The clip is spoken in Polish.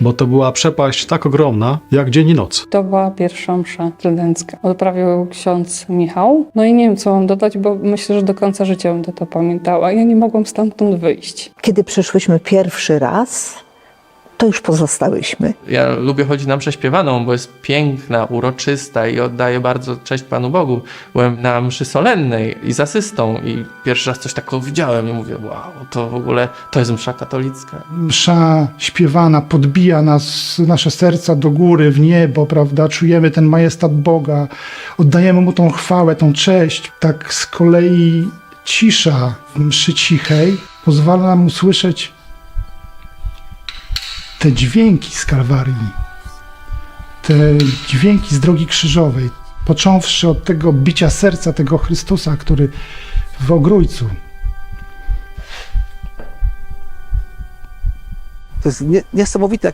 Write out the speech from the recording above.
bo to była przepaść tak ogromna, jak dzień i noc. To była pierwsza msza trydencka. Odprawił ksiądz Michał. No i nie wiem, co mam dodać, bo myślę, że do końca życia będę to pamiętała. Ja nie mogłam stamtąd wyjść. Kiedy przyszłyśmy pierwszy raz, to już pozostałyśmy. Ja lubię chodzić na mszę śpiewaną, bo jest piękna, uroczysta i oddaję bardzo cześć Panu Bogu. Byłem na mszy solennej i z asystą i pierwszy raz coś takiego widziałem i mówię, wow, to w ogóle, to jest msza katolicka. msza śpiewana podbija nas, nasze serca do góry, w niebo, prawda? Czujemy ten majestat Boga, oddajemy Mu tą chwałę, tą cześć. Tak z kolei cisza w mszy cichej pozwala nam usłyszeć te dźwięki z Kalwarii, te dźwięki z drogi krzyżowej, począwszy od tego bicia serca tego Chrystusa, który w Ogrójcu. To jest nie, niesamowite,